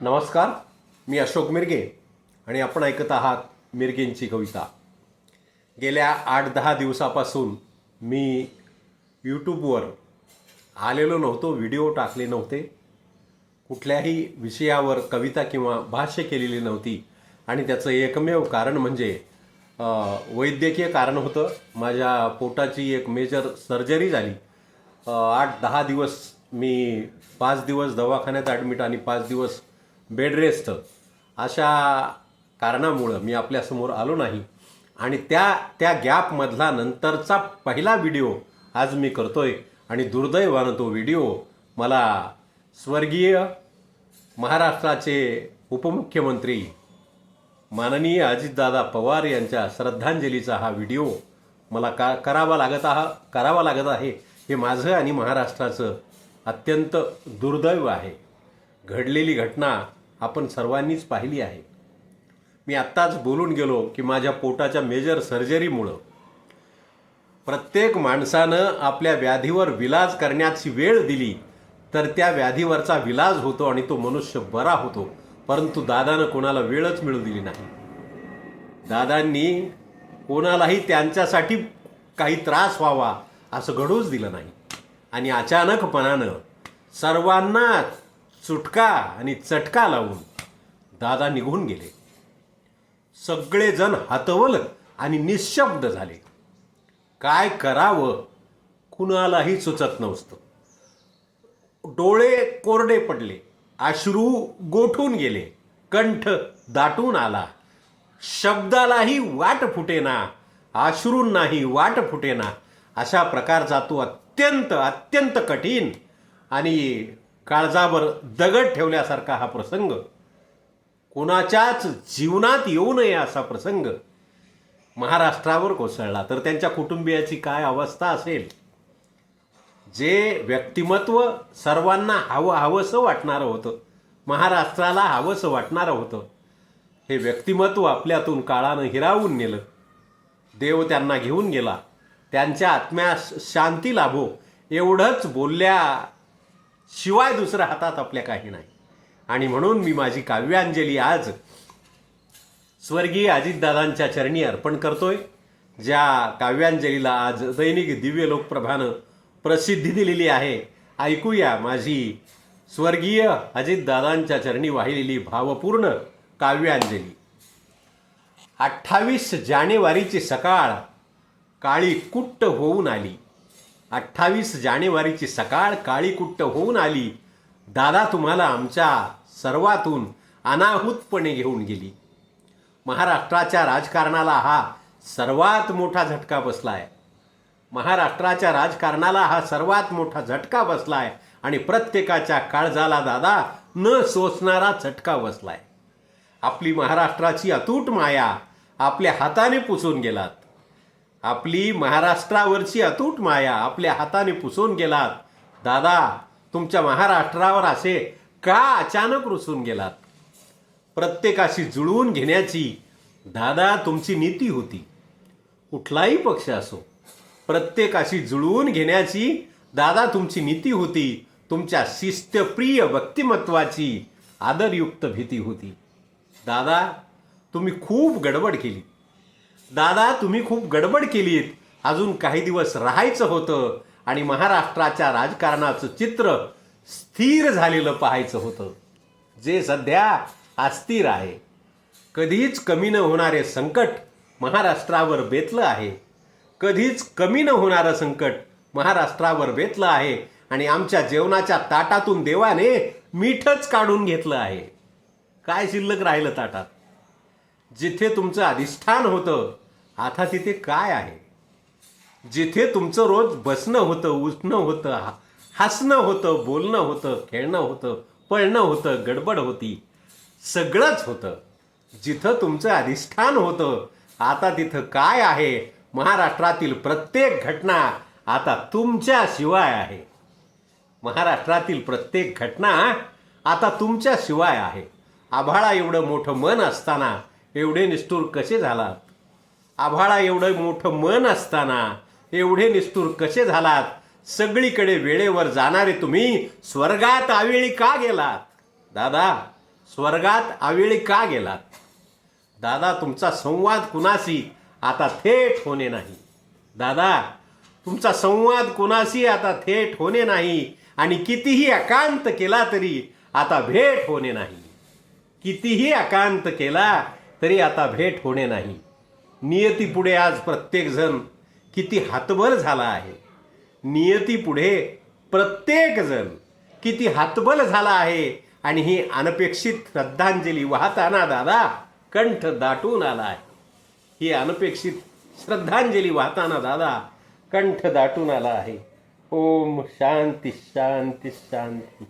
नमस्कार मी अशोक मिरगे आणि आपण ऐकत आहात मिरगेंची कविता. गेल्या आठ दहा दिवसापासून मी यूट्यूबवर आलेलो नव्हतो व्हिडिओ टाकले नव्हते. कुठल्याही विषयावर कविता किंवा भाष्य केलेली नव्हती आणि त्याचं एकमेव कारण म्हणजे वैद्यकीय कारण होतं. माझ्या पोटाची एक मेजर सर्जरी झाली. आठ दहा दिवस मी पाच दिवस दवाखान्यात ॲडमिट आणि पाच दिवस बेडरेस्ट अशा कारणामुळं मी आपल्यासमोर आलो नाही. आणि त्या त्या गॅपमधला नंतरचा पहिला व्हिडिओ आज मी करतोय. आणि दुर्दैवानं तो व्हिडिओ मला स्वर्गीय महाराष्ट्राचे उपमुख्यमंत्री माननीय अजितदादा पवार यांच्या श्रद्धांजलीचा हा व्हिडिओ मला का करावा लागत हा करावा लागत आहे हे माझं आणि महाराष्ट्राचं अत्यंत दुर्दैव आहे. घडलेली घटना आपण सर्वांनीच पाहिली आहे. मी आत्ताच बोलून गेलो की माझ्या पोटाच्या मेजर सर्जरीमुळं प्रत्येक माणसानं आपल्या व्याधीवर विलाज करण्याची वेळ दिली तर त्या व्याधीवरचा विलाज होतो आणि तो मनुष्य बरा होतो. परंतु दादानं कोणाला वेळच मिळू दिली नाही. दादांनी कोणालाही त्यांच्यासाठी काही त्रास व्हावा असं घडूच दिलं नाही. आणि अचानकपणानं सर्वांनाच चुटका आणि चटका लावून दादा निघून गेले. सगळेजण हातवलं आणि निशब्द झाले. काय करावं? कुणालाही सुचत नव्हतं. डोळे कोरडे पडले. अश्रू गोठून गेले. कंठ दाटून आला. शब्दालाही वाट फुटेना. अश्रूंनाही वाट फुटेना. अशा प्रकारचा तो अत्यंत अत्यंत कठीण आणि काळजावर दगड ठेवल्यासारखा हा प्रसंग. कोणाच्याच जीवनात येऊ नये असा प्रसंग महाराष्ट्रावर कोसळला. तर त्यांच्या कुटुंबियाची काय अवस्था असेल? जे व्यक्तिमत्व सर्वांना हवं हवंसं वाटणारं होतं महाराष्ट्राला हवंसं वाटणारं होतं हे व्यक्तिमत्व आपल्यातून काळानं हिरावून नेलं. देव त्यांना घेऊन गेला. त्यांच्या आत्म्यास शांती लाभो. एवढंच बोलल्या शिवाय दुसऱ्या हातात आपल्या काही नाही. आणि म्हणून मी माझी काव्यांजली आज स्वर्गीय अजितदादांच्या चरणी अर्पण करतोय ज्या काव्यांजलीला आज दैनिक दिव्य लोकप्रभानं प्रसिद्धी दिलेली आहे. ऐकूया माझी स्वर्गीय अजितदादांच्या चरणी वाहिलेली भावपूर्ण काव्यांजली. अठ्ठावीस जानेवारीची सकाळ काळी कुट्ट होऊन आली. अठ्ठावीस जानेवारीची सकाळ काळीकुट्ट होऊन आली. दादा तुम्हाला आमच्या सर्वातून अनाहूतपणे घेऊन गेली. महाराष्ट्राच्या राजकारणाला हा सर्वात मोठा झटका बसलाय. महाराष्ट्राच्या राजकारणाला हा सर्वात मोठा झटका बसलाय आणि प्रत्येकाच्या काळजाला दादा न सोसणारा झटका बसलाय. आपली महाराष्ट्राची अतूट माया आपल्या हाताने पुसून गेलात. आपली महाराष्ट्रावरची अतूट माया आपल्या हाताने पुसून गेलात. दादा तुमच्या महाराष्ट्रावर असे का अचानक रुसून गेलात? प्रत्येकाशी जुळवून घेण्याची दादा तुमची नीती होती. कुठलाही पक्ष असो प्रत्येकाशी जुळवून घेण्याची दादा तुमची नीती होती. तुमच्या शिस्तप्रिय व्यक्तिमत्वाची आदरयुक्त भीती होती. दादा तुम्ही खूप गडबड केली. दादा तुम्ही खूप गडबड केलीत. अजून काही दिवस राहायचं होतं आणि महाराष्ट्राच्या राजकारणाचं चित्र स्थिर झालेलं पाहायचं होतं. जे सध्या अस्थिर आहे. कधीच कमी न होणारे संकट महाराष्ट्रावर बेतलं आहे. कधीच कमी न होणारं संकट महाराष्ट्रावर बेतलं आहे आणि आमच्या जेवणाच्या ताटातून देवाने मीठच काढून घेतलं आहे. काय शिल्लक राहिलं ताटात? जिथे तुमचं अधिष्ठान होतं आता तिथे काय आहे? जिथे तुमचं रोज बसणं होतं उठणं होतं हसणं होतं बोलणं होतं खेळणं होतं पळणं होतं गडबड होती सगळंच होतं. जिथं तुमचं अधिष्ठान होतं आता तिथं काय आहे? महाराष्ट्रातील प्रत्येक घटना आता तुमच्याशिवाय आहे. महाराष्ट्रातील प्रत्येक घटना आता तुमच्याशिवाय आहे. आभाळा एवढं मोठं मन असताना एवढे निष्ठूर कसे झालात? आभाळा एवढं मोठं मन असताना एवढे निष्ठूर कसे झालात? सगळीकडे वेळेवर जाणारे तुम्ही स्वर्गात आवेळी का गेलात? दादा स्वर्गात आवेळी का गेलात? दादा तुमचा संवाद कुणाशी आता थेट होणे नाही. दादा तुमचा संवाद कुणाशी आता थेट होणे नाही आणि कितीही एकांत केला तरी आता भेट होणे नाही. कितीही एकांत केला तरी आता भेट होणे नाही. नियतीपुढे आज प्रत्येकजण किती हातबल झाला आहे. नियतीपुढे प्रत्येकजण किती हातबल झाला आहे. आणि ही अनपेक्षित श्रद्धांजली वाहताना दादा कंठ दाटून आला आहे. ही अनपेक्षित श्रद्धांजली वाहताना दादा कंठ दाटून आला आहे. ओम शांती शांती शांती.